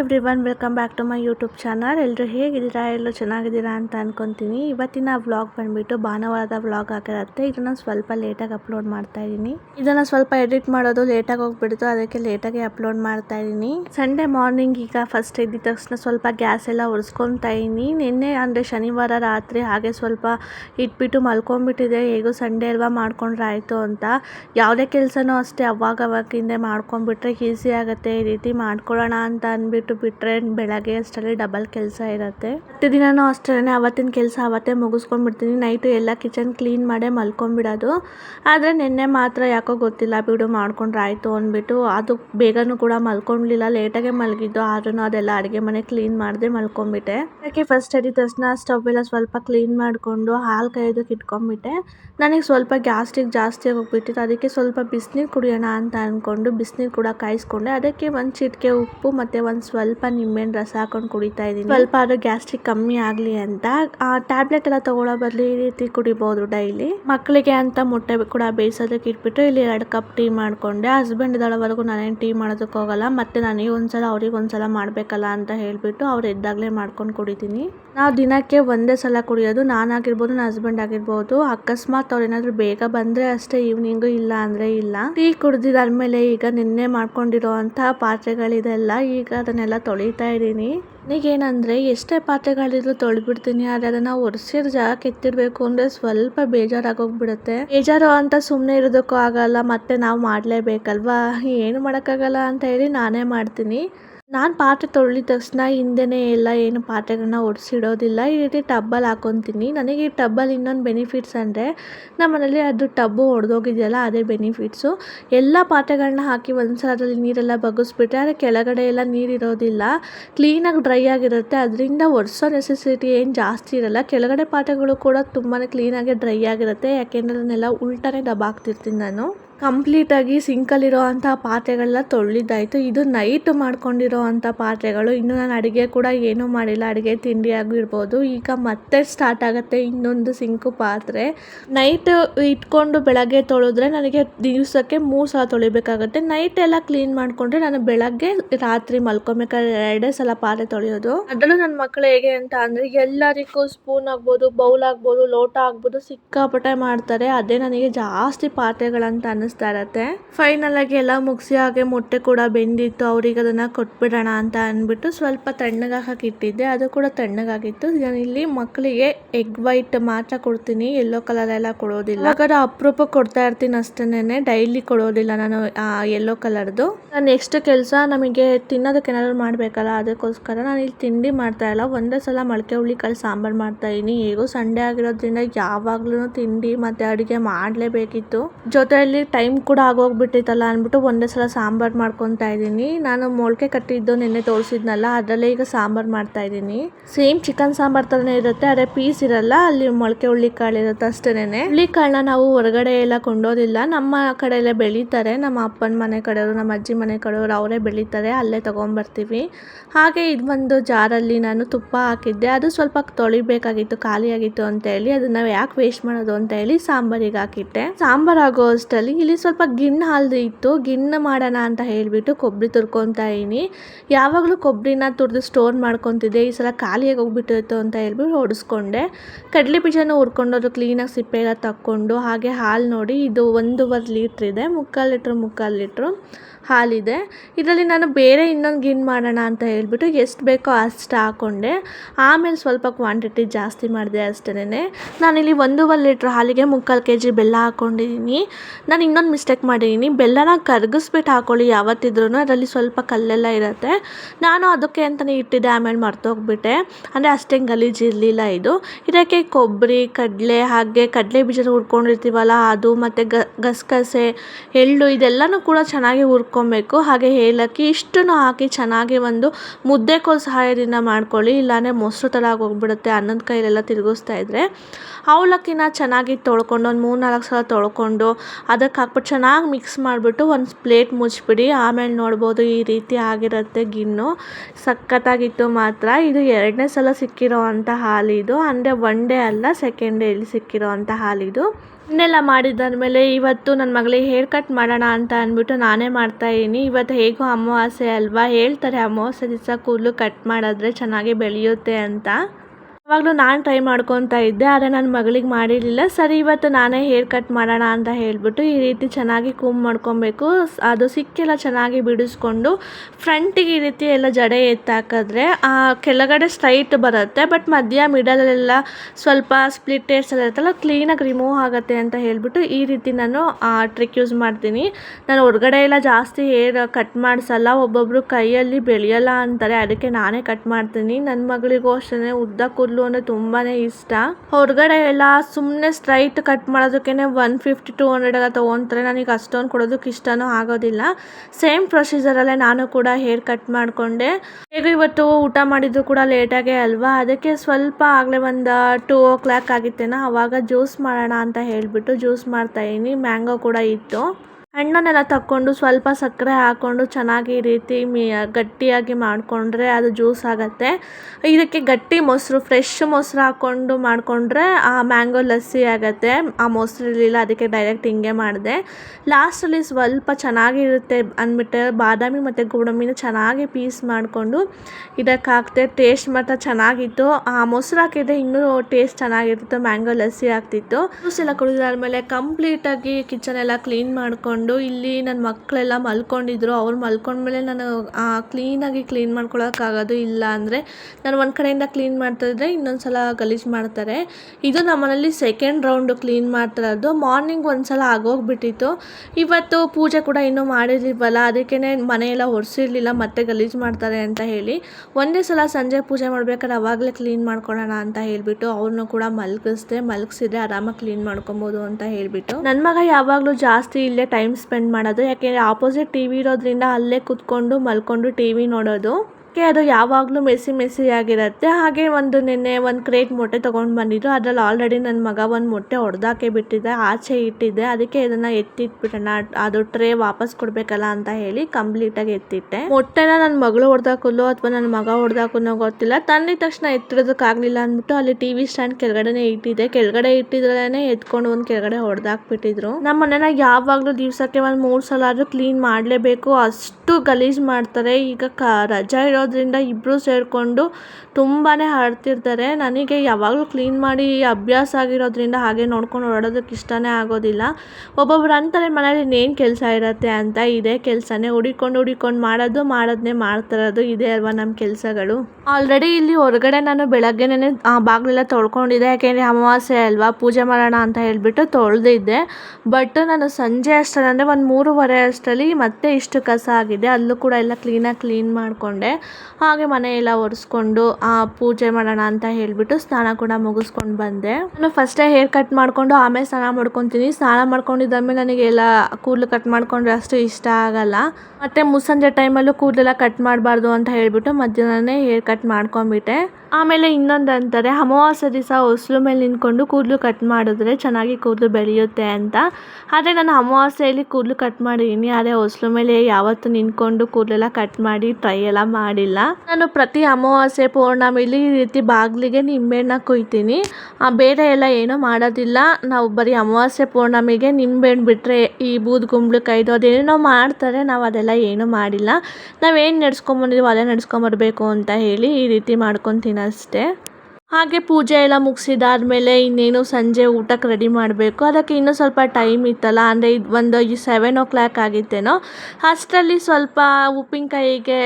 One welcome back to my YouTube channel. ಎಲ್ಲರೂ ಹೇಗಿದ್ದೀರಾ? ಎಲ್ಲರೂ ಚೆನ್ನಾಗಿದ್ದೀರಾ ಅಂತ ಅಂದ್ಕೊತೀನಿ ಇವತ್ತಿನ ವ್ಲಾಗ್ ಬಂದ್ಬಿಟ್ಟು ಭಾನುವಾರದ ವ್ಲಾಗ್ ಆಗಿರುತ್ತೆ. ಇದನ್ನು ಸ್ವಲ್ಪ ಲೇಟಾಗಿ ಅಪ್ಲೋಡ್ ಮಾಡ್ತಾ ಇದ್ದೀನಿ. ಇದನ್ನು ಸ್ವಲ್ಪ ಎಡಿಟ್ ಮಾಡೋದು ಲೇಟಾಗಿ ಹೋಗ್ಬಿಡ್ತು. ಅದಕ್ಕೆ ಲೇಟಾಗಿ ಅಪ್ಲೋಡ್ ಮಾಡ್ತಾ ಇದ್ದೀನಿ. ಸಂಡೇ ಮಾರ್ನಿಂಗ್ ಈಗ ಫಸ್ಟ್ ಎದ್ದಿದ ತಕ್ಷಣ ಸ್ವಲ್ಪ ಗ್ಯಾಸ್ ಎಲ್ಲ ಒರೆಸ್ಕೊತಾ ಇದ್ದೀನಿ. ನಿನ್ನೆ ಅಂದರೆ ಶನಿವಾರ ರಾತ್ರಿ ಹಾಗೆ ಸ್ವಲ್ಪ ಇಟ್ಬಿಟ್ಟು ಮಲ್ಕೊಂಡ್ಬಿಟ್ಟಿದೆ ಹೇಗೂ ಸಂಡೇ ಅಲ್ವಾ ಮಾಡ್ಕೊಂಡ್ರೆ ಆಯಿತು ಅಂತ. ಯಾವುದೇ ಕೆಲಸನೂ ಅಷ್ಟೇ ಅವಾಗ ಅವಾಗಿಂದ ಮಾಡ್ಕೊಂಡ್ಬಿಟ್ರೆ ಈಸಿ ಆಗುತ್ತೆ. ಈ ರೀತಿ ಮಾಡ್ಕೊಳ್ಳೋಣ ಅಂತ ಅಂದ್ಬಿಟ್ಟು ಬಿಟ್ಟರೆ ಬೆಳಗ್ಗೆ ಅಷ್ಟರಲ್ಲಿ ಡಬಲ್ ಕೆಲಸ ಇರುತ್ತೆ. ದಿನನೂ ಅಷ್ಟೇ ಅವತ್ತಿನ ಕೆಲಸ ಅವತ್ತೇ ಮುಗಿಸ್ಕೊಂಡ್ಬಿಡ್ತೀನಿ. ನೈಟು ಎಲ್ಲ ಕಿಚನ್ ಕ್ಲೀನ್ ಮಾಡೇ ಮಲ್ಕೊಂಡ್ಬಿಡೋದು. ಆದರೆ ನಿನ್ನೆ ಮಾತ್ರ ಯಾಕೋ ಗೊತ್ತಿಲ್ಲ, ಬಿಡು ಮಾಡ್ಕೊಂಡ್ರೆ ಆಯಿತು ಅಂದ್ಬಿಟ್ಟು ಅದು ಬೇಗನೂ ಕೂಡ ಮಲ್ಕೊಂಡ್ಲಿಲ್ಲ. ಲೇಟಾಗೆ ಮಲಗಿದ್ದು ಆದ್ರೂ ಅದೆಲ್ಲ ಅಡುಗೆ ಮನೆ ಕ್ಲೀನ್ ಮಾಡದೆ ಮಲ್ಕೊಂಡ್ಬಿಟ್ಟೆ. ಅದಕ್ಕೆ ಫಸ್ಟ್ ಎದ್ದ ತಕ್ಷಣ ಸ್ಟವ್ ಎಲ್ಲ ಸ್ವಲ್ಪ ಕ್ಲೀನ್ ಮಾಡಿಕೊಂಡು ಹಾಲು ಕಾಯೋದಕ್ಕೆ ಇಟ್ಕೊಂಡ್ಬಿಟ್ಟೆ ನನಗೆ ಸ್ವಲ್ಪ ಗ್ಯಾಸ್ಟಿಕ್ ಜಾಸ್ತಿ ಹೋಗ್ಬಿಟ್ಟಿತ್ತು ಅದಕ್ಕೆ ಸ್ವಲ್ಪ ಬಿಸಿನೀರು ಕುಡಿಯೋಣ ಅಂತ ಅಂದ್ಕೊಂಡು ಬಿಸಿನೀರು ಕೂಡ ಕಾಯಿಸ್ಕೊಂಡೆ. ಅದಕ್ಕೆ ಒಂದು ಚಿಟಿಕೆ ಉಪ್ಪು ಮತ್ತು ಒಂದು ಸ್ವಲ್ಪ ನಿಂಬೆಹಣ್ಣು ರಸ ಹಾಕೊಂಡು ಕುಡಿತಾ ಇದ್ದೀನಿ. ಸ್ವಲ್ಪ ಅದು ಗ್ಯಾಸ್ಟ್ರಿಕ್ ಕಮ್ಮಿ ಆಗಲಿ ಅಂತ ಟ್ಯಾಬ್ಲೆಟ್ ಎಲ್ಲ ತಗೊಳ್ಳೋ ಬದಲು ಈ ರೀತಿ ಕುಡಿಬೋದು ಡೈಲಿ ಮಕ್ಕಳಿಗೆ ಅಂತ ಮೊಟ್ಟೆ ಕೂಡ ಬೇಯಿಸೋದಕ್ಕೆ ಇಟ್ಬಿಟ್ಟು ಇಲ್ಲಿ ಎರಡು ಕಪ್ ಟೀ ಮಾಡ್ಕೊಂಡೆ. ಹಸ್ಬೆಂಡ್ ಇದ್ದಾಳವರೆಗೂ ನಾನೇನು ಟೀ ಮಾಡೋದಕ್ಕೆ ಹೋಗಲ್ಲ, ಮತ್ತೆ ನನಗೆ ಒಂದ್ಸಲ ಅವ್ರಿಗೆ ಒಂದ್ಸಲ ಮಾಡಬೇಕಲ್ಲ ಅಂತ ಹೇಳಿಬಿಟ್ಟು ಅವ್ರು ಎದ್ದಾಗಲೇ ಮಾಡ್ಕೊಂಡು ಕುಡಿತೀನಿ. ನಾವು ದಿನಕ್ಕೆ ಒಂದೇ ಸಲ ಕುಡಿಯೋದು, ನಾನಾಗಿರ್ಬೋದು ನನ್ನ ಹಸ್ಬೆಂಡ್ ಆಗಿರ್ಬೋದು, ಅಕಸ್ಮಾತ್ ಅವ್ರು ಏನಾದರೂ ಬೇಗ ಬಂದರೆ ಅಷ್ಟೇ ಈವ್ನಿಂಗು ಇಲ್ಲ ಅಂದರೆ ಇಲ್ಲ. ಟೀ ಕುಡ್ದಿದ್ದಾದ್ಮೇಲೆ ಈಗ ನಿನ್ನೆ ಮಾಡ್ಕೊಂಡಿರೋ ಅಂತ ಪಾತ್ರೆಗಳಿದೆಲ್ಲ ಈಗ ಅದನ್ನೆಲ್ಲ ತೊಳಿತಾ ಇದ್ದೀನಿ. ನನಗೇನಂದರೆ, ಎಷ್ಟೇ ಪಾತ್ರೆಗಳಿದ್ರು ತೊಳೆದ್ಬಿಡ್ತೀನಿ, ಆದರೆ ಅದನ್ನು ಒರೆಸಿದ ಜಾಗಕ್ಕೆ ಕೆತ್ತಿರಬೇಕು ಅಂದರೆ ಸ್ವಲ್ಪ ಬೇಜಾರಾಗೋಗ್ಬಿಡುತ್ತೆ. ಬೇಜಾರು ಅಂತ ಸುಮ್ಮನೆ ಇರೋದಕ್ಕೂ ಆಗಲ್ಲ, ಮತ್ತೆ ನಾವು ಮಾಡಲೇಬೇಕಲ್ವಾ? ಏನು ಮಾಡೋಕ್ಕಾಗಲ್ಲ ಅಂತ ಹೇಳಿ ನಾನೇ ಮಾಡ್ತೀನಿ. ನಾನು ಪಾತ್ರೆ ತೊಳೆದ ತಕ್ಷಣ ಹಿಂದೆನೇ ಎಲ್ಲ ಏನು ಪಾತ್ರೆಗಳನ್ನ ಒರೆಸಿಡೋದಿಲ್ಲ ಈ ರೀತಿ ಟಬ್ಬಲ್ಲಿ ಹಾಕೊತೀನಿ. ನನಗೆ ಈ ಟಬ್ಬಲ್ಲಿ ಇನ್ನೊಂದು ಬೆನಿಫಿಟ್ಸ್ ಅಂದರೆ ನಮ್ಮನೇಲಿ ಅದು ಟಬ್ಬು ಒಡೆದೋಗಿದೆಯಲ್ಲ, ಅದೇ ಬೆನಿಫಿಟ್ಸು. ಎಲ್ಲ ಪಾತ್ರೆಗಳನ್ನ ಹಾಕಿ ಒಂದು ಸಲ ಅದರಲ್ಲಿ ನೀರೆಲ್ಲ ಬಗ್ಗಿಸ್ಬಿಟ್ರೆ ಆದರೆ ಕೆಳಗಡೆ ಎಲ್ಲ ನೀರಿರೋದಿಲ್ಲ. ಕ್ಲೀನಾಗಿ ಡ್ರೈ ಆಗಿರುತ್ತೆ. ಅದರಿಂದ ಒರೆಸೋ ನೆಸೆಸಿಟಿ ಏನು ಜಾಸ್ತಿ ಇರಲ್ಲ. ಕೆಳಗಡೆ ಪಾತ್ರೆಗಳು ಕೂಡ ತುಂಬಾ ಕ್ಲೀನಾಗಿ ಡ್ರೈ ಆಗಿರುತ್ತೆ. ಯಾಕೆಂದರೆ ಅದನ್ನೆಲ್ಲ ಉಲ್ಟಾನೇ ದಬಾಕ್ತಿರ್ತೀನಿ ನಾನು. ಕಂಪ್ಲೀಟಾಗಿ ಸಿಂಕಲ್ಲಿರೋ ಅಂಥ ಪಾತ್ರೆಗಳನ್ನ ಇದು ನೈಟ್ ಮಾಡ್ಕೊಂಡಿರೋ ಅಂಥ ಪಾತ್ರೆಗಳು. ಇನ್ನು ನಾನು ಅಡುಗೆ ಕೂಡ ಏನೂ ಮಾಡಿಲ್ಲ. ಅಡುಗೆ ತಿಂಡಿ ಆಗಿರ್ಬೋದು ಈಗ ಮತ್ತೆ ಸ್ಟಾರ್ಟ್ ಆಗುತ್ತೆ ಇನ್ನೊಂದು ಸಿಂಕು ಪಾತ್ರೆ. ನೈಟ್ ಇಟ್ಕೊಂಡು ಬೆಳಗ್ಗೆ ತೊಳೆದ್ರೆ ನನಗೆ ದಿವಸಕ್ಕೆ ಮೂರು ಸಲ ತೊಳಿಬೇಕಾಗುತ್ತೆ. ನೈಟ್ ಎಲ್ಲ ಕ್ಲೀನ್ ಮಾಡಿಕೊಂಡ್ರೆ ನಾನು ಬೆಳಗ್ಗೆ ರಾತ್ರಿ ಮಲ್ಕೊಬೇಕಾದ್ರೆ ಎರಡೇ ಸಲ ಪಾತ್ರೆ ತೊಳೆಯೋದು. ಅದರಲ್ಲೂ ನನ್ನ ಮಕ್ಕಳು ಹೇಗೆ ಅಂತ ಅಂದರೆ ಎಲ್ಲರಿಗೂ ಸ್ಪೂನ್ ಆಗ್ಬೋದು ಬೌಲ್ ಆಗ್ಬೋದು, ಲೋಟ ಆಗ್ಬೋದು ಸಿಕ್ಕಾಪಟ್ಟೆ ಮಾಡ್ತಾರೆ. ಅದೇ ನನಗೆ ಜಾಸ್ತಿ ಪಾತ್ರೆಗಳಂತ ಅನ್ನಿಸ್ತಾ. ಇರತ್ತೆ ಫೈನಲ್ ಆಗಿ ಎಲ್ಲ ಮುಗಿಸಿ ಹಾಗೆ ಮೊಟ್ಟೆ ಕೂಡ ಬೆಂದಿತ್ತು, ಅವ್ರಿಗೆ ಅದನ್ನ ಕೊಟ್ಬಿಡೋಣ ಅಂತ ಅಂದ್ಬಿಟ್ಟು ಸ್ವಲ್ಪ ತಣ್ಣಗಾಕಿ ಇಟ್ಟಿದ್ದೆ ಅದು ಕೂಡ ತಣ್ಣಗಾಗಿತ್ತು. ನಾನು ಇಲ್ಲಿ ಮಕ್ಕಳಿಗೆ ಎಗ್ ವೈಟ್ ಮಾತ್ರ ಕೊಡ್ತೀನಿ. ಯೆಲ್ಲೋ ಕಲರ್ ಎಲ್ಲ ಕೊಡೋದಿಲ್ಲ. ಹಾಗಾದ್ರೆ ಅಪರೂಪ ಕೊಡ್ತಾ ಇರ್ತೀನಿ ಅಷ್ಟೇನೆ ಡೈಲಿ ಕೊಡೋದಿಲ್ಲ ನಾನು ಯೆಲ್ಲೋ ಕಲರ್ದು ನೆಕ್ಸ್ಟ್ ಕೆಲಸ ನಮಗೆ ತಿನ್ನೋದಕ್ಕೆ ಏನಾದ್ರು ಮಾಡ್ಬೇಕಲ್ಲ, ಅದಕ್ಕೋಸ್ಕರ ನಾನು ಇಲ್ಲಿ ತಿಂಡಿ ಮಾಡ್ತಾ ಇಲ್ಲ. ಒಂದೇ ಸಲ ಮೊಳಕೆ ಹುಳ್ಳಿಕಾಳು ಸಾಂಬಾರು ಮಾಡ್ತಾ ಇದ್ದೀನಿ ಹೇಗೋ ಸಂಡೇ ಆಗಿರೋದ್ರಿಂದ ಯಾವಾಗ್ಲೂ ತಿಂಡಿ ಮತ್ತೆ ಅಡುಗೆ ಮಾಡಲೇಬೇಕಿತ್ತು. ಜೊತೆಯಲ್ಲಿ ಟೈಮ್ ಕೂಡ ಆಗೋಗ್ಬಿಟ್ಟಿತ್ತಲ್ಲ ಅಂದ್ಬಿಟ್ಟು ಒಂದೇ ಸಲ ಸಾಂಬಾರು ಮಾಡ್ಕೊತಾ ಇದ್ದೀನಿ. ನಾನು ಮೊಳಕೆ ಕಟ್ಟಿದ್ದು ನಿನ್ನೆ ತೋರಿಸಿದ್ನಲ್ಲ, ಅದರಲ್ಲೇ ಈಗ ಸಾಂಬಾರು ಮಾಡ್ತಾ ಇದ್ದೀನಿ. ಸೇಮ್ ಚಿಕನ್ ಸಾಂಬಾರ್ ಥರನೇ ಇರುತ್ತೆ, ಅದೇ ಪೀಸ್ ಇರಲ್ಲ, ಅಲ್ಲಿ ಮೊಳಕೆ ಹುಳ್ಳಿಕಾಳು ಇರುತ್ತೆ ಅಷ್ಟೇನೆ ಹುಳ್ಳಿಕಾಳನ್ನ ನಾವು ಹೊರಗಡೆ ಎಲ್ಲ ಕೊಂಡೋದಿಲ್ಲ, ನಮ್ಮ ಕಡೆ ಎಲ್ಲ ಬೆಳೀತಾರೆ, ನಮ್ಮ ಅಪ್ಪನ ಮನೆ ಕಡೆಯವರು, ನಮ್ಮ ಅಜ್ಜಿ ಮನೆ ಕಡೆಯವರು ಅವರೇ ಬೆಳೀತಾರೆ, ಅಲ್ಲೇ ತೊಗೊಂಬರ್ತೀವಿ. ಹಾಗೆ ಇದು ಒಂದು ಜಾರಲ್ಲಿ ನಾನು ತುಪ್ಪ ಹಾಕಿದ್ದೆ, ಅದು ಸ್ವಲ್ಪ ತೊಳಿಬೇಕಾಗಿತ್ತು, ಖಾಲಿಯಾಗಿತ್ತು ಅಂತ ಹೇಳಿ, ಅದನ್ನ ಯಾಕೆ ವೇಸ್ಟ್ ಮಾಡೋದು ಅಂತ ಹೇಳಿ ಸಾಂಬಾರಿಗೆ ಹಾಕಿಟ್ಟೆ. ಸಾಂಬಾರು ಆಗೋ ಅಷ್ಟರಲ್ಲಿ ಇಲ್ಲಿ ಸ್ವಲ್ಪ ಗಿಣ್ಣು ಹಾಲ್ದು ಇತ್ತು. ಗಿಣ್ಣು ಮಾಡೋಣ ಅಂತ ಹೇಳಿಬಿಟ್ಟು ಕೊಬ್ಬರಿ ತುರ್ಕೊತಾ ಇದ್ದೀನಿ. ಯಾವಾಗಲೂ ಕೊಬ್ಬರಿನ ತುರಿದು ಸ್ಟೋರ್ ಮಾಡ್ಕೊತಿದ್ದೆ. ಈ ಸಲ ಖಾಲಿಯಾಗಿ ಹೋಗ್ಬಿಟ್ಟಿತ್ತು ಅಂತ ಹೇಳ್ಬಿಟ್ಟು ಹೊಡಿಸ್ಕೊಂಡೆ. ಕಡಲೆ ಬೀಜನ ಹುರ್ಕೊಂಡೋದು ಕ್ಲೀನಾಗಿ ಸಿಪ್ಪೆ ಎಲ್ಲ ತಕ್ಕೊಂಡು. ಹಾಗೆ ಹಾಲು ನೋಡಿ ಇದು ಒಂದೂವರೆ ಲೀಟ್ರ್ ಇದೆ. ಮುಕ್ಕಾಲು ಲೀಟ್ರ್, ಮುಕ್ಕಾಲು ಲೀಟ್ರು ಹಾಲಿದೆ ಇದರಲ್ಲಿ ನಾನು ಬೇರೆ ಇನ್ನೊಂದು ಗಿನ್ ಮಾಡೋಣ ಅಂತ ಹೇಳಿಬಿಟ್ಟು ಎಷ್ಟು ಬೇಕೋ ಅಷ್ಟು ಹಾಕ್ಕೊಂಡೆ ಆಮೇಲೆ ಸ್ವಲ್ಪ ಕ್ವಾಂಟಿಟಿ ಜಾಸ್ತಿ ಮಾಡಿದೆ ಅಷ್ಟೇ ನಾನಿಲ್ಲಿ ಒಂದೂವರೆ ಲೀಟ್ರ್ ಹಾಲಿಗೆ ಮುಕ್ಕಾಲು ಕೆ ಜಿ ಬೆಲ್ಲ ಹಾಕ್ಕೊಂಡಿದ್ದೀನಿ ನಾನು ಇನ್ನೊಂದು ಮಿಸ್ಟೇಕ್ ಮಾಡಿದ್ದೀನಿ. ಬೆಲ್ಲನ ಕರಗಿಸ್ಬಿಟ್ಟು ಹಾಕೊಳ್ಳಿ ಯಾವತ್ತಿದ್ರೂ ಅದರಲ್ಲಿ ಸ್ವಲ್ಪ ಕಲ್ಲೆಲ್ಲ ಇರುತ್ತೆ. ನಾನು ಅದಕ್ಕೆ ಅಂತಲೇ ಇಟ್ಟಿದ್ದೆ ಆಮೇಲೆ ಮರ್ತೋಗ್ಬಿಟ್ಟೆ. ಅಂದರೆ ಅಷ್ಟೇನು ಗಲೀಜು ಇರಲಿಲ್ಲ ಇದು. ಇದಕ್ಕೆ ಕೊಬ್ಬರಿ, ಕಡಲೆ, ಹಾಗೆ ಕಡಲೆ ಬೀಜ ಹುರ್ಕೊಂಡಿರ್ತೀವಲ್ಲ, ಅದು ಮತ್ತು ಗಸಗಸೆ, ಎಳ್ಳು ಇದೆಲ್ಲನೂ ಕೂಡ ಚೆನ್ನಾಗಿ ಹುರ್ಕೊಬೇಕು. ಹಾಗೆ ಏಲಕ್ಕಿ ಇಷ್ಟನ್ನು ಹಾಕಿ ಚೆನ್ನಾಗಿ ಒಂದು ಮುದ್ದೆ ಕೋಲ್ ಸಹಾಯದಿಂದ ಮಾಡ್ಕೊಳ್ಳಿ. ಇಲ್ಲಾಂದರೆ ಮೊಸರು ಥರ ಆಗೋಗ್ಬಿಡುತ್ತೆ. ಅನ್ನದ ಕೈಲೆಲ್ಲ ತಿರುಗಿಸ್ತಾ ಇದ್ದರೆ ಅವಲಕ್ಕಿನ ಚೆನ್ನಾಗಿ ತೊಳ್ಕೊಂಡು, ಒಂದು ಮೂರು ನಾಲ್ಕು ಸಲ ತೊಳ್ಕೊಂಡು, ಅದಕ್ಕೆ ಹಾಕ್ಬಿಟ್ಟು ಚೆನ್ನಾಗಿ ಮಿಕ್ಸ್ ಮಾಡಿಬಿಟ್ಟು ಒಂದು ಪ್ಲೇಟ್ ಮುಚ್ಚಿಬಿಡಿ ಆಮೇಲೆ ನೋಡ್ಬೋದು ಈ ರೀತಿ ಆಗಿರುತ್ತೆ ಗಿಣ್ಣು. ಸಖತ್ತಾಗಿತ್ತು ಮಾತ್ರ. ಇದು ಎರಡನೇ ಸಲ ಸಿಕ್ಕಿರೋ ಅಂಥ ಹಾಲಿದು. ಅಂದರೆ ಒನ್ ಡೇ ಅಲ್ಲ ಸೆಕೆಂಡ್ ಡೇಲಿ ಸಿಕ್ಕಿರೋ ಅಂಥ ಹಾಲಿದು. ಇನ್ನೆಲ್ಲ ಮಾಡಿದ್ದಾದ್ಮೇಲೆ ಇವತ್ತು ನನ್ನ ಮಗಳಿಗೆ ಹೇರ್ ಕಟ್ ಮಾಡೋಣ ಅಂತ ಅಂದ್ಬಿಟ್ಟು ನಾನೇ ಮಾಡ್ತಾ ಇದ್ದೀನಿ ಇವತ್ತು ಹೇಗೂ ಅಮಾವಾಸ್ಯೆ ಅಲ್ವಾ? ಹೇಳ್ತಾರೆ ಅಮಾವಾಸ್ಯೆ ದಿವಸ ಕೂದಲು ಕಟ್ ಮಾಡಿದ್ರೆ ಚೆನ್ನಾಗಿ ಬೆಳೆಯುತ್ತೆ ಅಂತ. ಅವಾಗಲೂ ನಾನು ಟ್ರೈ ಮಾಡ್ಕೊತಾ ಇದ್ದೆ, ಆದರೆ ನನ್ನ ಮಗಳಿಗೆ ಮಾಡಿರಲಿಲ್ಲ. ಸರಿ, ಇವತ್ತು ನಾನೇ ಹೇರ್ ಕಟ್ ಮಾಡೋಣ ಅಂತ ಹೇಳಿಬಿಟ್ಟು ಈ ರೀತಿ ಚೆನ್ನಾಗಿ ಕೂಮ್ ಮಾಡ್ಕೊಬೇಕು. ಅದು ಸಿಕ್ಕೆಲ್ಲ ಚೆನ್ನಾಗಿ ಬಿಡಿಸ್ಕೊಂಡು ಫ್ರಂಟಿಗೆ ಈ ರೀತಿ ಎಲ್ಲ ಜಡೆ ಎತ್ತಾಕಿದ್ರೆ, ಆ, ಕೆಳಗಡೆ ಸ್ಟ್ರೈಟ್ ಬರುತ್ತೆ. ಬಟ್ ಮಧ್ಯ ಮಿಡಲೆಲ್ಲ ಸ್ವಲ್ಪ ಸ್ಪ್ಲಿಟ್ ಏರ್ಸ್ ಎಲ್ಲ ಇರುತ್ತಲ್ಲ ಕ್ಲೀನಾಗಿ ರಿಮೂವ್ ಆಗುತ್ತೆ ಅಂತ ಹೇಳಿಬಿಟ್ಟು ಈ ರೀತಿ ನಾನು ಟ್ರಿಕ್ ಯೂಸ್ ಮಾಡ್ತೀನಿ. ನಾನು ಹೊರಗಡೆ ಎಲ್ಲ ಜಾಸ್ತಿ ಹೇರ್ ಕಟ್ ಮಾಡಿಸಲ್ಲ ಒಬ್ಬೊಬ್ಬರು ಕೈಯಲ್ಲಿ ಬೆಳೆಯಲ್ಲ ಅಂತಾರೆ, ಅದಕ್ಕೆ ನಾನೇ ಕಟ್ ಮಾಡ್ತೀನಿ. ನನ್ನ ಮಗಳಿಗೂ ಅಷ್ಟೇ ಉದ್ದ ಅಂದರೆ ತುಂಬಾ ಇಷ್ಟ. ಹೊರಗಡೆ ಎಲ್ಲ ಸುಮ್ಮನೆ ಸ್ಟ್ರೈಟ್ ಕಟ್ ಮಾಡೋದಕ್ಕೆ ಒನ್ ಫಿಫ್ಟಿ ಟು ಹಂಡ್ರೆಡ್ ಎಲ್ಲ ತೊಗೊತಾರೆ ನನಗೆ ಅಷ್ಟೊಂದು ಕೊಡೋದಕ್ಕೆ ಇಷ್ಟನೂ ಆಗೋದಿಲ್ಲ. ಸೇಮ್ ಪ್ರೊಸೀಜರಲ್ಲೇ ನಾನು ಕೂಡ ಹೇರ್ ಕಟ್ ಮಾಡಿಕೊಂಡೆ. ಹೇಗೂ ಇವತ್ತು ಊಟ ಮಾಡಿದ್ದು ಕೂಡ ಲೇಟಾಗೇ ಅಲ್ವಾ? ಅದಕ್ಕೆ ಸ್ವಲ್ಪ ಆಗಲೇ ಒಂದು ಟೂ ಓ ಕ್ಲಾಕ್ ಆಗಿತ್ತೇನೋ ಆವಾಗ ಜ್ಯೂಸ್ ಮಾಡೋಣ ಅಂತ ಹೇಳಿಬಿಟ್ಟು ಜ್ಯೂಸ್ ಮಾಡ್ತಾಯಿದ್ದೀನಿ ಮ್ಯಾಂಗೋ ಕೂಡ ಇತ್ತು. ಹಣ್ಣನ್ನೆಲ್ಲ ತಕ್ಕೊಂಡು ಸ್ವಲ್ಪ ಸಕ್ಕರೆ ಹಾಕ್ಕೊಂಡು ಚೆನ್ನಾಗಿ ಈ ರೀತಿ ಮಿ, ಗಟ್ಟಿಯಾಗಿ ಮಾಡಿಕೊಂಡ್ರೆ ಅದು ಜ್ಯೂಸ್ ಆಗುತ್ತೆ. ಇದಕ್ಕೆ ಗಟ್ಟಿ ಮೊಸರು, ಫ್ರೆಶ್ ಮೊಸರು ಹಾಕ್ಕೊಂಡು ಮಾಡಿಕೊಂಡ್ರೆ ಆ ಮ್ಯಾಂಗೋ ಲಸ್ಸಿ ಆಗುತ್ತೆ. ಆ ಮೊಸರು ಇರಲಿಲ್ಲ ಅದಕ್ಕೆ ಡೈರೆಕ್ಟ್ ಹಿಂಗೆ ಮಾಡಿದೆ. ಲಾಸ್ಟಲ್ಲಿ ಸ್ವಲ್ಪ ಚೆನ್ನಾಗಿರುತ್ತೆ ಅಂದ್ಬಿಟ್ಟು ಬಾದಾಮಿ ಮತ್ತು ಗೋಡಂಬಿನ ಚೆನ್ನಾಗಿ ಪೀಸ್ ಮಾಡಿಕೊಂಡು ಇದಕ್ಕೆ ಹಾಕ್ತೆ ಟೇಸ್ಟ್ ಮಾತ್ರ ಚೆನ್ನಾಗಿತ್ತು. ಆ ಮೊಸರು ಹಾಕಿದ್ರೆ ಇನ್ನೂ ಟೇಸ್ಟ್ ಚೆನ್ನಾಗಿರ್ತಿತ್ತು, ಮ್ಯಾಂಗೋ ಲಸ್ಸಿ ಆಗ್ತಿತ್ತು. ಜ್ಯೂಸ್ ಎಲ್ಲ ಕುಡಿದಾದ್ಮೇಲೆ ಕಂಪ್ಲೀಟಾಗಿ ಕಿಚನ್ ಎಲ್ಲ ಕ್ಲೀನ್ ಮಾಡಿಕೊಂಡು ಇಲ್ಲಿ ನನ್ನ ಮಕ್ಕಳೆಲ್ಲ ಮಲ್ಕೊಂಡಿದ್ರು. ಅವ್ರು ಮಲ್ಕೊಂಡ್ಮೇಲೆ ನಾನು ಕ್ಲೀನಾಗಿ ಕ್ಲೀನ್ ಮಾಡ್ಕೊಳಕ್ಕಾಗೋದು ಇಲ್ಲ ಅಂದರೆ ನಾನು ಒಂದು ಕಡೆಯಿಂದ ಕ್ಲೀನ್ ಮಾಡ್ತಾಯಿದ್ರೆ ಇನ್ನೊಂದು ಸಲ ಗಲೀಜು ಮಾಡ್ತಾರೆ. ಇದು ನಮ್ಮನೇಲಿ ಸೆಕೆಂಡ್ ರೌಂಡು ಕ್ಲೀನ್ ಮಾಡ್ತಾರದು. ಮಾರ್ನಿಂಗ್ ಒಂದು ಸಲ ಆಗೋಗ್ಬಿಟ್ಟಿತ್ತು. ಇವತ್ತು ಪೂಜೆ ಕೂಡ ಇನ್ನೂ ಮಾಡಿರ್ಲಿಲ್ವಲ್ಲ ಅದಕ್ಕೇ ಮನೆಯೆಲ್ಲ ಒರೆಸಿರ್ಲಿಲ್ಲ, ಮತ್ತೆ ಗಲೀಜು ಮಾಡ್ತಾರೆ ಅಂತ ಹೇಳಿ. ಒಂದೇ ಸಲ ಸಂಜೆ ಪೂಜೆ ಮಾಡ್ಬೇಕಾದ್ರೆ ಅವಾಗಲೇ ಕ್ಲೀನ್ ಮಾಡ್ಕೊಳ್ಳೋಣ ಅಂತ ಹೇಳಿಬಿಟ್ಟು ಅವ್ರನ್ನೂ ಕೂಡ ಮಲಗಿಸ್ದೆ, ಮಲಗಿಸಿದ್ರೆ ಆರಾಮಾಗಿ ಕ್ಲೀನ್ ಮಾಡ್ಕೊಬೋದು ಅಂತ ಹೇಳಿಬಿಟ್ಟು. ನನ್ನ ಮಗ ಯಾವಾಗಲೂ ಜಾಸ್ತಿ ಇಲ್ಲೇ ಟೈಮ್ ಸ್ಪೆಂಡ್ ಮಾಡೋದು. ಯಾಕೆಂದರೆ ಆಪೋಸಿಟ್ ಟಿ ವಿ ಇರೋದ್ರಿಂದ ಅಲ್ಲೇ ಕೂತ್ಕೊಂಡು ಮಲ್ಕೊಂಡು ಟಿ ವಿ ನೋಡೋದು. ಅದಕ್ಕೆ ಅದು ಯಾವಾಗಲೂ ಮೆಸಿ ಮೆಸಿ ಆಗಿರುತ್ತೆ. ಹಾಗೆ ಒಂದು ನಿನ್ನೆ ಒಂದು ಕ್ರೇಟ್ ಮೊಟ್ಟೆ ತೊಗೊಂಡು ಬಂದಿದ್ದು ಅದ್ರಲ್ಲಿ ಆಲ್ರೆಡಿ ನನ್ನ ಮಗ ಒಂದು ಮೊಟ್ಟೆ ಹೊಡೆದಾಕೆ ಬಿಟ್ಟಿದ್ದೆ ಆಚೆ ಇಟ್ಟಿದ್ದೆ. ಅದಕ್ಕೆ ಇದನ್ನು ಎತ್ತಿಟ್ಬಿಟ್ಟಣ. ಅದು ಟ್ರೇ ವಾಪಸ್ ಕೊಡಬೇಕಲ್ಲ ಅಂತ ಹೇಳಿ ಕಂಪ್ಲೀಟಾಗಿ ಎತ್ತಿಟ್ಟೆ. ಮೊಟ್ಟೆನ ನನ್ನ ಮಗಳು ಹೊಡೆದಾಕಲ್ಲೋ ಅಥವಾ ನನ್ನ ಮಗ ಹೊಡೆದಾಕನ್ನೋ ಗೊತ್ತಿಲ್ಲ. ತಂದಿದ ತಕ್ಷಣ ಎತ್ತಿಡೋದಕ್ಕಾಗಲಿಲ್ಲ ಅಂದ್ಬಿಟ್ಟು ಅಲ್ಲಿ ಟಿ ವಿ ಸ್ಟ್ಯಾಂಡ್ ಕೆಳಗಡೆನೇ ಇಟ್ಟಿದ್ದೆ. ಕೆಳಗಡೆ ಇಟ್ಟಿದ್ರೇ ಎತ್ಕೊಂಡು ಒಂದು ಕೆಳಗಡೆ ಹೊಡೆದಾಕ್ಬಿಟ್ಟಿದ್ರು ನಮ್ಮ ಮನೆನ ಯಾವಾಗಲೂ ದಿವಸಕ್ಕೆ ಒಂದು ಮೂರು ಸಲ ಆದರೂ ಕ್ಲೀನ್ ಮಾಡಲೇಬೇಕು. ಅಷ್ಟು ಗಲೀಜು ಮಾಡ್ತಾರೆ. ಈಗ ಕ ರಜಾ ಇರೋದ್ರಿಂದ ಇಬ್ಬರು ಸೇರಿಕೊಂಡು ತುಂಬಾ ಹರಡ್ತಿರ್ತಾರೆ ನನಗೆ ಯಾವಾಗಲೂ ಕ್ಲೀನ್ ಮಾಡಿ ಅಭ್ಯಾಸ ಆಗಿರೋದ್ರಿಂದ ಹಾಗೆ ನೋಡ್ಕೊಂಡು ಓಡೋದಕ್ಕೆ ಇಷ್ಟನೇ ಆಗೋದಿಲ್ಲ. ಒಬ್ಬೊಬ್ರು ಅಂತಾರೆ, ಮನೇಲಿ ಇನ್ನೇನು ಕೆಲಸ ಇರುತ್ತೆ ಅಂತ? ಇದೇ ಕೆಲಸನೇ. ಹುಡಿಕೊಂಡು ಹುಡಿಕೊಂಡು ಮಾಡೋದು ಮಾಡೋದನ್ನೇ ಮಾಡ್ತಿರೋದು ಇದೇ ಅಲ್ವಾ ನಮ್ಮ ಕೆಲಸಗಳು. ಆಲ್ರೆಡಿ ಇಲ್ಲಿ ಹೊರಗಡೆ ನಾನು ಬೆಳಗ್ಗೆನೇ ಬಾಗಿಲೆಲ್ಲ ತೊಳ್ಕೊಂಡಿದ್ದೆ. ಯಾಕೆಂದರೆ ಅಮಾವಾಸ್ಯೆ ಅಲ್ವಾ, ಪೂಜೆ ಮಾಡೋಣ ಅಂತ ಹೇಳಿಬಿಟ್ಟು ತೊಳೆದಿದ್ದೆ. ಬಟ್ ನಾನು ಸಂಜೆ ಅಷ್ಟರಲ್ಲಿ ಅಂದರೆ ಒಂದು ಮೂರುವರೆ ಅಷ್ಟರಲ್ಲಿ ಮತ್ತೆ ಇಷ್ಟು ಕಸ ಆಗಿದೆ. ಅಲ್ಲೂ ಕೂಡ ಎಲ್ಲ ಕ್ಲೀನಾಗಿ ಕ್ಲೀನ್ ಮಾಡಿಕೊಂಡೆ. ಹಾಗೆ ಮನೆಯೆಲ್ಲ ಒರೆಸ್ಕೊಂಡು ಪೂಜೆ ಮಾಡೋಣ ಅಂತ ಹೇಳಿಬಿಟ್ಟು ಸ್ನಾನ ಕೂಡ ಮುಗಿಸ್ಕೊಂಡು ಬಂದೆ. ನಾನು ಫಸ್ಟೇ ಹೇರ್ ಕಟ್ ಮಾಡಿಕೊಂಡು ಆಮೇಲೆ ಸ್ನಾನ ಮಾಡ್ಕೊತೀನಿ. ಸ್ನಾನ ಮಾಡ್ಕೊಂಡಿದ್ದಾದ್ಮೇಲೆ ನನಗೆ ಎಲ್ಲ ಕೂದಲು ಕಟ್ ಮಾಡಿಕೊಂಡ್ರೆ ಅಷ್ಟು ಇಷ್ಟ ಆಗಲ್ಲ. ಮತ್ತು ಮುಸ್ಸಂಜೆ ಟೈಮಲ್ಲೂ ಕೂದಲೆಲ್ಲ ಕಟ್ ಮಾಡಬಾರ್ದು ಅಂತ ಹೇಳಿಬಿಟ್ಟು ಮಧ್ಯಾಹ್ನನೇ ಹೇರ್ ಕಟ್ ಮಾಡ್ಕೊಂಬಿಟ್ಟೆ ಆಮೇಲೆ ಇನ್ನೊಂದು ಅಂತಾರೆ, ಅಮಾವಾಸ್ಯೆ ದಿವಸ ಹೊಸ್ಲು ಮೇಲೆ ನಿಂತ್ಕೊಂಡು ಕೂದಲು ಕಟ್ ಮಾಡಿದ್ರೆ ಚೆನ್ನಾಗಿ ಕೂದಲು ಬೆಳೆಯುತ್ತೆ ಅಂತ. ಆದರೆ ನಾನು ಅಮಾವಾಸ್ಯೆಯಲ್ಲಿ ಕೂದಲು ಕಟ್ ಮಾಡಿದ್ದೀನಿ. ಆದರೆ ಹೊಸ್ಲು ಮೇಲೆ ಯಾವತ್ತೂ ನಿಂತ್ಕೊಂಡು ಕೂದಲೆಲ್ಲ ಕಟ್ ಮಾಡಿ ಟ್ರೈ ಎಲ್ಲ ಮಾಡಿಲ್ಲ ನಾನು ಪ್ರತಿ ಅಮಾವಾಸ್ಯೆ ಪೌರ್ಣಮಿಲಿ ಈ ರೀತಿ ಬಾಗಿಲಿಗೆ ನಿಂಬೆಹಣ್ಣ ಕುಯ್ತೀನಿ. ಬೇರೆ ಎಲ್ಲ ಏನೂ ಮಾಡೋದಿಲ್ಲ. ನಾವು ಬರೀ ಅಮಾವಾಸ್ಯೆ ಪೌರ್ಣಮಿಗೆ ನಿಂಬೆಹಣ್ಣು ಬಿಟ್ಟರೆ ಈ ಬೂದು ಕುಂಬಳಕಾಯ್ದು ಅದೇನೋ ಮಾಡ್ತಾರೆ. ನಾವು ಅದೆಲ್ಲ ಏನೂ ಮಾಡಿಲ್ಲ. ನಾವೇನು ನಡ್ಸ್ಕೊಂಬಂದಿದ್ದೀವೋ ಅದೇ ನಡ್ಸ್ಕೊಂಬರ್ಬೇಕು ಅಂತ ಹೇಳಿ ಈ ರೀತಿ ಮಾಡ್ಕೊತೀನಿ ಅಷ್ಟೇ ಹಾಗೆ ಪೂಜೆ ಎಲ್ಲ ಮುಗಿಸಿದಾದ್ಮೇಲೆ ಇನ್ನೇನು ಸಂಜೆ ಊಟಕ್ಕೆ ರೆಡಿ ಮಾಡಬೇಕು. ಅದಕ್ಕೆ ಇನ್ನೂ ಸ್ವಲ್ಪ ಟೈಮ್ ಇತ್ತಲ್ಲ, ಅಂದರೆ ಇದು ಒಂದು ಈ ಸೆವೆನ್ ಓ ಕ್ಲಾಕ್ ಆಗಿತ್ತೇನೋ, ಅಷ್ಟರಲ್ಲಿ ಸ್ವಲ್ಪ ಉಪ್ಪಿನಕಾಯಿಗೆ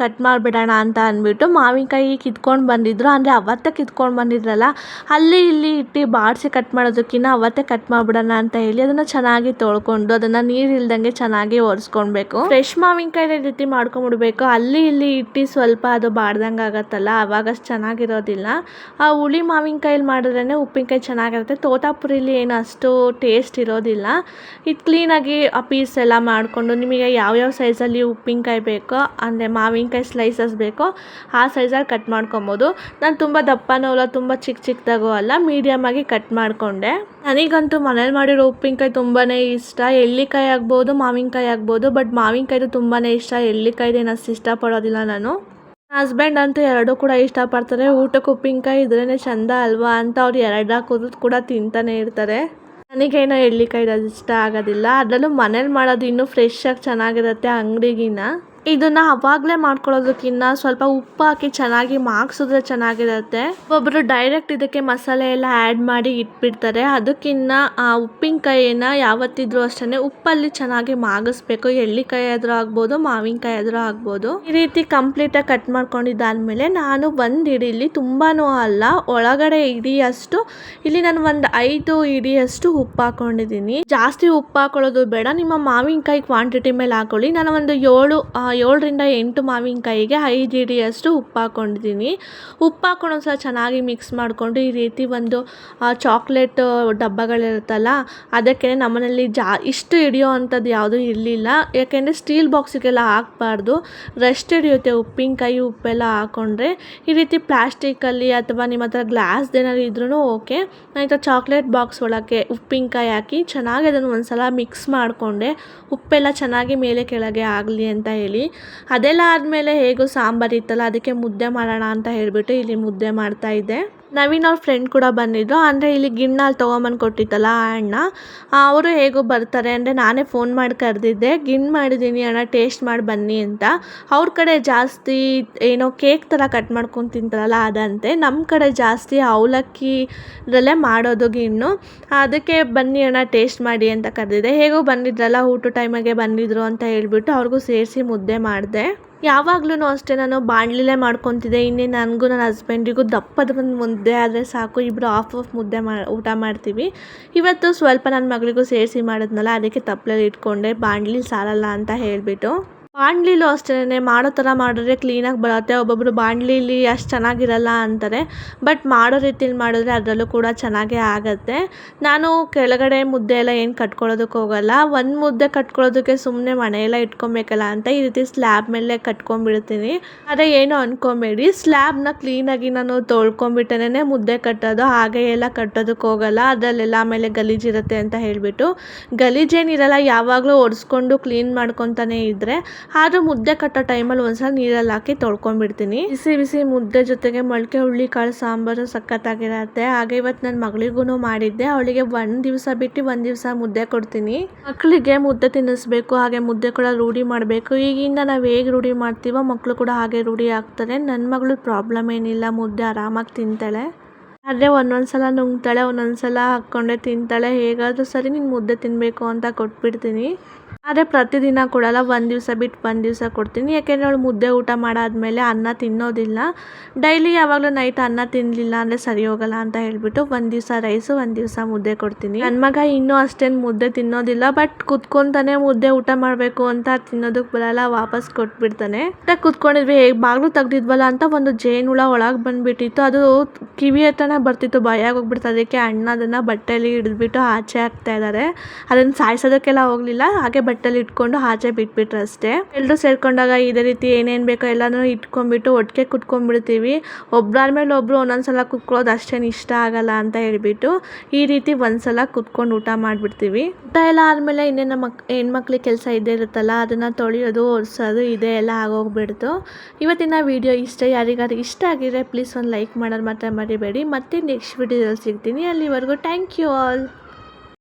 ಕಟ್ ಮಾಡಿಬಿಡೋಣ ಅಂತ ಅಂದ್ಬಿಟ್ಟು ಮಾವಿನಕಾಯಿ ಕಿತ್ಕೊಂಡು ಬಂದಿದ್ರು. ಅಂದರೆ ಅವತ್ತೇ ಕಿತ್ಕೊಂಡು ಬಂದಿದ್ರಲ್ಲ, ಅಲ್ಲಿ ಇಲ್ಲಿ ಇಟ್ಟು ಬಾಡಿಸಿ ಕಟ್ ಮಾಡೋದಕ್ಕಿಂತ ಅವತ್ತೇ ಕಟ್ ಮಾಡಿಬಿಡೋಣ ಅಂತ ಹೇಳಿ ಅದನ್ನು ಚೆನ್ನಾಗಿ ತೊಳ್ಕೊಂಡು, ಅದನ್ನು ನೀರು ಇಲ್ದಂಗೆ ಚೆನ್ನಾಗಿ ಒರೆಸ್ಕೊಳ್ಬೇಕು ಫ್ರೆಶ್ ಮಾವಿನಕಾಯಿ ರೀತಿ ಮಾಡ್ಕೊಂಬಿಡ್ಬೇಕು. ಅಲ್ಲಿ ಇಲ್ಲಿ ಇಟ್ಟು ಸ್ವಲ್ಪ ಅದು ಬಾಡ್ದಂಗೆ ಆಗತ್ತಲ್ಲ ಅವಾಗ ಚೆನ್ನಾಗಿರೋದಿಲ್ಲ. ಆ ಹುಳಿ ಮಾವಿನಕಾಯಲ್ಲಿ ಮಾಡಿದ್ರೇ ಉಪ್ಪಿನಕಾಯಿ ಚೆನ್ನಾಗಿರುತ್ತೆ. ತೋತಾಪುರಿಲಿ ಏನು ಅಷ್ಟು ಟೇಸ್ಟ್ ಇರೋದಿಲ್ಲ. ಇದು ಕ್ಲೀನಾಗಿ ಆ ಪೀಸ್ ಎಲ್ಲ ಮಾಡಿಕೊಂಡು ನಿಮಗೆ ಯಾವ್ಯಾವ ಸೈಜಲ್ಲಿ ಉಪ್ಪಿನಕಾಯಿ ಬೇಕೋ ಅಂದರೆ ಮಾವಿನಕಾಯಿ ಸ್ಲೈಸಸ್ ಬೇಕೋ ಆ ಸೈಜಲ್ಲಿ ಕಟ್ ಮಾಡ್ಕೊಬೋದು. ನಾನು ತುಂಬ ದಪ್ಪನೂ ಅಲ್ಲ, ತುಂಬ ಚಿಕ್ಕ ಚಿಕ್ಕದಾಗೂ ಅಲ್ಲ ಮೀಡಿಯಮಾಗಿ ಕಟ್ ಮಾಡಿಕೊಂಡೆ. ನನಗಂತೂ ಮನೇಲಿ ಮಾಡಿರೋ ಉಪ್ಪಿನಕಾಯಿ ತುಂಬಾ ಇಷ್ಟ. ಎಳ್ಳಿಕಾಯಿ ಆಗ್ಬೋದು, ಮಾವಿನಕಾಯಿ ಆಗ್ಬೋದು ಬಟ್ ಮಾವಿನಕಾಯಿದು ತುಂಬಾ ಇಷ್ಟ. ಎಳ್ಳಿಕಾಯ್ದೇನು ಅಷ್ಟು ಇಷ್ಟಪಡೋದಿಲ್ಲ ನಾನು. ಹಸ್ಬೆಂಡ್ ಅಂತೂ ಎರಡೂ ಕೂಡ ಇಷ್ಟಪಡ್ತಾರೆ. ಊಟಕ್ಕೆ ಉಪ್ಪಿನಕಾಯಿ ಇದ್ರೇ ಚಂದ ಅಲ್ವಾ ಅಂತ ಅವ್ರು ಎರಡು ಹಾಕಿದ್ರು ಕೂಡ ತಿಂತಾನೆ ಇರ್ತಾರೆ. ನನಗೇನೋ ಎಳ್ಳಿಕಾಯಿ ಇಷ್ಟ ಆಗೋದಿಲ್ಲ. ಅದರಲ್ಲೂ ಮನೇಲಿ ಮಾಡೋದು ಇನ್ನೂ ಫ್ರೆಶ್ ಆಗಿ ಚೆನ್ನಾಗಿರುತ್ತೆ ಅಂಗಡಿಗಿನ್ನ. ಇದನ್ನ ಅವಾಗಲೇ ಮಾಡ್ಕೊಳ್ಳೋದಕ್ಕಿಂತ ಸ್ವಲ್ಪ ಉಪ್ಪು ಹಾಕಿ ಚೆನ್ನಾಗಿ ಮಾಗ್ಸಿದ್ರೆ ಚೆನ್ನಾಗಿರುತ್ತೆ. ಒಬ್ಬರು ಡೈರೆಕ್ಟ್ ಇದಕ್ಕೆ ಮಸಾಲೆ ಎಲ್ಲ ಆ್ಯಡ್ ಮಾಡಿ ಇಟ್ಬಿಡ್ತಾರೆ. ಅದಕ್ಕಿಂತ ಆ ಉಪ್ಪಿನಕಾಯಿನ ಯಾವತ್ತಿದ್ರೂ ಅಷ್ಟೇ ಉಪ್ಪಲ್ಲಿ ಚೆನ್ನಾಗಿ ಮಾಗಿಸ್ಬೇಕು ಎಳ್ಳಿಕಾಯಿ ಆದರೂ ಆಗ್ಬೋದು ಮಾವಿನಕಾಯಿ ಆದರೂ ಆಗ್ಬೋದು. ಈ ರೀತಿ ಕಂಪ್ಲೀಟಾಗಿ ಕಟ್ ಮಾಡ್ಕೊಂಡಿದ್ದಾದ್ಮೇಲೆ ನಾನು ಒಂದು ಇಡೀಲಿ ತುಂಬಾ ಅಲ್ಲ, ಒಳಗಡೆ ಇಡಿಯಷ್ಟು, ಇಲ್ಲಿ ನಾನು ಒಂದು ಐದು ಇಡಿಯಷ್ಟು ಉಪ್ಪು ಹಾಕೊಂಡಿದ್ದೀನಿ. ಜಾಸ್ತಿ ಉಪ್ಪು ಹಾಕೊಳ್ಳೋದು ಬೇಡ, ನಿಮ್ಮ ಮಾವಿನಕಾಯಿ ಕ್ವಾಂಟಿಟಿ ಮೇಲೆ ಹಾಕೊಳ್ಳಿ. ನಾನು ಒಂದು ಏಳು ಏಳರಿಂದ ಎಂಟು ಮಾವಿನಕಾಯಿಗೆ ಐದು ಹಿಡಿಯಷ್ಟು ಉಪ್ಪು ಹಾಕೊಂಡಿದ್ದೀನಿ ಉಪ್ಪು ಹಾಕೊಂಡು ಒಂದ್ಸಲ ಚೆನ್ನಾಗಿ ಮಿಕ್ಸ್ ಮಾಡಿಕೊಂಡು ಈ ರೀತಿ ಒಂದು ಚಾಕ್ಲೇಟ್ ಡಬ್ಬಗಳಿರುತ್ತಲ್ಲ, ಅದಕ್ಕೆ ನಮ್ಮನೇಲಿ ಜಾ, ಇಷ್ಟು ಹಿಡಿಯೋ ಅಂಥದ್ದು ಯಾವುದೂ ಇರಲಿಲ್ಲ. ಯಾಕೆಂದರೆ ಸ್ಟೀಲ್ ಬಾಕ್ಸಿಗೆಲ್ಲ ಹಾಕ್ಬಾರ್ದು. ರೆಸ್ಟ್ ಹಿಡಿಯುತ್ತೆ ಉಪ್ಪಿನಕಾಯಿ, ಉಪ್ಪೆಲ್ಲ ಹಾಕ್ಕೊಂಡ್ರೆ ಈ ರೀತಿ ಪ್ಲಾಸ್ಟಿಕಲ್ಲಿ ಅಥವಾ ನಿಮ್ಮ ಹತ್ರ ಗ್ಲಾಸ್ ಏನಾದ್ರು ಇದ್ರೂ ಓಕೆ ಆಯಿತಾ ಚಾಕ್ಲೇಟ್ ಬಾಕ್ಸ್ ಒಳಗೆ ಉಪ್ಪಿನಕಾಯಿ ಹಾಕಿ ಚೆನ್ನಾಗಿ ಅದನ್ನು ಒಂದ್ಸಲ ಮಿಕ್ಸ್ ಮಾಡಿಕೊಂಡೆ. ಉಪ್ಪೆಲ್ಲ ಚೆನ್ನಾಗಿ ಮೇಲೆ ಕೆಳಗೆ ಆಗಲಿ ಅಂತ ಹೇಳಿ. ಅದೆಲ್ಲ ಆದಮೇಲೆ ಹೇಗೂ ಸಾಂಬಾರು ಇತ್ತಲ್ಲ ಅದಕ್ಕೆ ಮುದ್ದೆ ಮಾಡೋಣ ಅಂತ ಹೇಳಿಬಿಟ್ಟು ಇಲ್ಲಿ ಮುದ್ದೆ ಮಾಡ್ತಾ ಇದ್ದೆ. ನವೀನ್ ಅವ್ರ ಫ್ರೆಂಡ್ ಕೂಡ ಬಂದಿದ್ದರು ಅಂದರೆ ಇಲ್ಲಿ ಗಿಣ್ಣಲ್ಲಿ ತೊಗೊಂಬಂದು ಕೊಟ್ಟಿದ್ದಲ್ಲ ಆ ಅಣ್ಣ. ಅವರು ಹೇಗೋ ಬರ್ತಾರೆ. ಅಂದರೆ ನಾನೇ ಫೋನ್ ಮಾಡಿ ಕರೆದಿದ್ದೆ. ಗಿಣ್ಣು ಮಾಡಿದ್ದೀನಿ ಅಣ್ಣ ಟೇಸ್ಟ್ ಮಾಡಿ ಬನ್ನಿ ಅಂತ. ಅವ್ರ ಕಡೆ ಜಾಸ್ತಿ ಏನೋ ಕೇಕ್ ಥರ ಕಟ್ ಮಾಡ್ಕೊಂಡು ತಿಂತಾರಲ್ಲ ಅದಂತೆ. ನಮ್ಮ ಕಡೆ ಜಾಸ್ತಿ ಅವಲಕ್ಕಿದಲ್ಲೇ ಮಾಡೋದು ಗಿಣ್ಣು. ಅದಕ್ಕೆ ಬನ್ನಿ ಅಣ್ಣ ಟೇಸ್ಟ್ ಮಾಡಿ ಅಂತ ಕರೆದಿದ್ದೆ. ಹೇಗೋ ಬಂದಿದ್ರಲ್ಲ ಊಟ ಟೈಮಿಗೆ ಬಂದಿದ್ರು ಅಂತ ಹೇಳಿಬಿಟ್ಟು ಅವ್ರಿಗೂ ಸೇರಿಸಿ ಮುದ್ದೆ ಮಾಡಿದೆ. ಯಾವಾಗ್ಲೂ ಅಷ್ಟೇ ನಾನು ಬಾಣಲಿಲೇ ಮಾಡ್ಕೊತಿದ್ದೆ. ಇನ್ನೇನು ನನಗೂ ನನ್ನ ಹಸ್ಬೆಂಡಿಗೂ ದಪ್ಪದ ಒಂದು ಮುದ್ದೆ ಆದರೆ ಸಾಕು. ಇಬ್ಬರು ಆಫ್ ಆಫ್ ಮುದ್ದೆ ಮಾ, ಊಟ ಮಾಡ್ತೀವಿ. ಇವತ್ತು ಸ್ವಲ್ಪ ನನ್ನ ಮಗಳಿಗೂ ಸೇರಿಸಿ ಮಾಡಿದ್ನಲ್ಲ, ಅದಕ್ಕೆ ತಪ್ಪಲೆಲಿ ಇಟ್ಕೊಂಡೆ. ಬಾಣ್ಲಿಲಿ ಸಾಲಲ್ಲ ಅಂತ ಹೇಳಿಬಿಟ್ಟು. ಬಾಣಲಿಲೂ ಅಷ್ಟೇ ಮಾಡೋ ಥರ ಮಾಡಿದ್ರೆ ಕ್ಲೀನಾಗಿ ಬರುತ್ತೆ ಒಬ್ಬೊಬ್ಬರು ಬಾಣಲಿಲಿ ಅಷ್ಟು ಚೆನ್ನಾಗಿರಲ್ಲ ಅಂತಾರೆ. ಬಟ್ ಮಾಡೋ ರೀತಿಲಿ ಮಾಡಿದ್ರೆ ಅದರಲ್ಲೂ ಕೂಡ ಚೆನ್ನಾಗೇ ಆಗುತ್ತೆ. ನಾನು ಕೆಳಗಡೆ ಮುದ್ದೆ ಎಲ್ಲ ಏನು ಕಟ್ಕೊಳ್ಳೋದಕ್ಕೆ ಹೋಗಲ್ಲ. ಒಂದು ಮುದ್ದೆ ಕಟ್ಕೊಳ್ಳೋದಕ್ಕೆ ಸುಮ್ಮನೆ ಮನೆಯೆಲ್ಲ ಇಟ್ಕೊಬೇಕಲ್ಲ ಅಂತ ಈ ರೀತಿ ಸ್ಲ್ಯಾಬ್ ಮೇಲೆ ಕಟ್ಕೊಂಡ್ಬಿಡ್ತೀನಿ. ಆದರೆ ಏನು ಅಂದ್ಕೊಬೇಡಿ ಸ್ಲ್ಯಾಬ್ನ ಕ್ಲೀನಾಗಿ ನಾನು ತೊಳ್ಕೊಂಬಿಟ್ಟೇ ಮುದ್ದೆ ಕಟ್ಟೋದು, ಹಾಗೆ ಎಲ್ಲ ಕಟ್ಟೋದಕ್ಕೆ ಹೋಗಲ್ಲ. ಅದರಲ್ಲೆಲ್ಲ ಆಮೇಲೆ ಗಲೀಜಿರುತ್ತೆ ಅಂತ ಹೇಳಿಬಿಟ್ಟು. ಗಲೀಜೇನಿರಲ್ಲ, ಯಾವಾಗಲೂ ಒರೆಸ್ಕೊಂಡು ಕ್ಲೀನ್ ಮಾಡ್ಕೊತಾನೆ ಇದ್ದರೆ ಆದರೂ ಮುದ್ದೆ ಕಟ್ಟೋ ಟೈಮಲ್ಲಿ ಒಂದ್ಸಲ ನೀರಲ್ಲಿ ಹಾಕಿ ತೊಳ್ಕೊಂಡ್ಬಿಡ್ತೀನಿ. ಬಿಸಿ ಬಿಸಿ ಮುದ್ದೆ ಜೊತೆಗೆ ಮೊಳಕೆ ಹುಳ್ಳಿ ಕಾಳು ಸಾಂಬಾರು ಸಖತ್ತಾಗಿರತ್ತೆ. ಹಾಗೆ ಇವತ್ತು ನನ್ನ ಮಗಳಿಗೂ ಮಾಡಿದ್ದೆ. ಅವಳಿಗೆ ಒಂದು ದಿವಸ ಬಿಟ್ಟು ಒಂದು ದಿವಸ ಮುದ್ದೆ ಕೊಡ್ತೀನಿ. ಮಕ್ಕಳಿಗೆ ಮುದ್ದೆ ತಿನ್ನಿಸ್ಬೇಕು, ಹಾಗೆ ಮುದ್ದೆ ಕೂಡ ರೂಢಿ ಮಾಡಬೇಕು. ಈಗಿಂದ ನಾವು ಹೇಗೆ ರೂಢಿ ಮಾಡ್ತೀವೋ ಮಕ್ಕಳು ಕೂಡ ಹಾಗೆ ರೂಢಿ ಆಗ್ತಾರೆ. ನನ್ನ ಮಗಳು ಪ್ರಾಬ್ಲಮ್ ಏನಿಲ್ಲ, ಮುದ್ದೆ ಆರಾಮಾಗಿ ತಿಂತಾಳೆ. ಆದರೆ ಒಂದೊಂದ್ಸಲ ನುಂಗ್ತಾಳೆ, ಒಂದೊಂದ್ಸಲ ಹಾಕ್ಕೊಂಡೆ ತಿಂತಾಳೆ. ಹೇಗಾದರೂ ಸರಿ ನೀನು ಮುದ್ದೆ ತಿನ್ನಬೇಕು ಅಂತ ಕೊಟ್ಬಿಡ್ತೀನಿ. ಆದರೆ ಪ್ರತಿದಿನ ಕೊಡಲ್ಲ, ಒಂದು ದಿವಸ ಬಿಟ್ಟು ಒಂದು ದಿವಸ ಕೊಡ್ತೀನಿ. ಯಾಕೆಂದರೆ ಅವಳು ಮುದ್ದೆ ಊಟ ಮಾಡಾದಮೇಲೆ ಅನ್ನ ತಿನ್ನೋದಿಲ್ಲ. ಡೈಲಿ ಯಾವಾಗಲೂ ನೈಟ್ ಅನ್ನ ತಿನ್ನಲಿಲ್ಲ ಅಂದರೆ ಸರಿ ಹೋಗಲ್ಲ ಅಂತ ಹೇಳಿಬಿಟ್ಟು ಒಂದು ದಿವಸ ರೈಸು ಒಂದು ದಿವಸ ಮುದ್ದೆ ಕೊಡ್ತೀನಿ. ನನ್ನ ಮಗ ಇನ್ನೂ ಅಷ್ಟೇನು ಮುದ್ದೆ ತಿನ್ನೋದಿಲ್ಲ ಬಟ್ ಕುತ್ಕೊಂತಾನೆ ಮುದ್ದೆ ಊಟ ಮಾಡಬೇಕು ಅಂತ ತಿನ್ನೋದಕ್ಕೆ ಬರಲ್ಲ, ವಾಪಸ್ ಕೊಟ್ಬಿಡ್ತಾನೆ. ಮತ್ತೆ ಕುತ್ಕೊಂಡಿದ್ವಿ ಹೇಗೆ ಬಾಗಿಲು ತೆಗ್ದಿದ್ವಲ್ಲ ಅಂತ ಒಂದು ಜೇನುಹುಳ ಒಳಗೆ ಬಂದುಬಿಟ್ಟಿತ್ತು. ಅದು ಕಿವಿ ಹತ್ರನೇ ಬರ್ತಿತ್ತು, ಭಯ ಹೋಗ್ಬಿಡ್ತು ಅದಕ್ಕೆ ಅಣ್ಣ ಅದನ್ನು ಬಟ್ಟೆಯಲ್ಲಿ ಹಿಡಿದ್ಬಿಟ್ಟು ಆಚೆ ಹಾಕ್ತಾ ಇದ್ದಾರೆ ಅದನ್ನು ಸಾಯಿಸೋದಕ್ಕೆಲ್ಲ ಹೋಗಲಿಲ್ಲ, ಹಾಗೆ ಬಟ್ಟೆಲಿ ಇಟ್ಕೊಂಡು ಆಚೆ ಬಿಟ್ಬಿಟ್ರೆ ಅಷ್ಟೇ. ಎಲ್ಲರೂ ಸೇರ್ಕೊಂಡಾಗ ಇದೇ ರೀತಿ ಏನೇನು ಬೇಕೋ ಎಲ್ಲನೂ ಇಟ್ಕೊಂಡ್ಬಿಟ್ಟು ಒಟ್ಟಿಗೆ ಕುತ್ಕೊಂಡ್ಬಿಡ್ತೀವಿ. ಒಬ್ರಾದ್ಮೇಲೆ ಒಬ್ರು ಒಂದೊಂದ್ಸಲ ಕುತ್ಕೊಳ್ಳೋದು ಅಷ್ಟೇನು ಇಷ್ಟ ಆಗಲ್ಲ ಅಂತ ಹೇಳ್ಬಿಟ್ಟು ಈ ರೀತಿ ಒಂದ್ಸಲ ಕುತ್ಕೊಂಡು ಊಟ ಮಾಡಿಬಿಡ್ತೀವಿ. ಊಟ ಎಲ್ಲ ಆದಮೇಲೆ ಇನ್ನೇನು ಮಕ್, ಹೆಣ್ಮಕ್ಳಿಗೆ ಕೆಲಸ ಇದ್ದೇ ಇರುತ್ತಲ್ಲ, ಅದನ್ನು ತೊಳೆಯೋದು, ಒರೆಸೋದು, ಇದೇ ಎಲ್ಲ ಆಗೋಗ್ಬಿಡ್ತು. ಇವತ್ತಿನ ವಿಡಿಯೋ ಇಷ್ಟ, ಯಾರಿಗಾದ್ರು ಇಷ್ಟ ಆಗಿದ್ರೆ ಪ್ಲೀಸ್ ಒಂದು ಲೈಕ್ ಮಾಡೋದು ಮಾತ್ರ ಮರಿಬೇಡಿ. ಮತ್ತೆ ನೆಕ್ಸ್ಟ್ ವಿಡಿಯೋದಲ್ಲಿ ಸಿಗ್ತೀನಿ. ಅಲ್ಲಿವರೆಗೂ ಥ್ಯಾಂಕ್ ಯು ಆಲ್.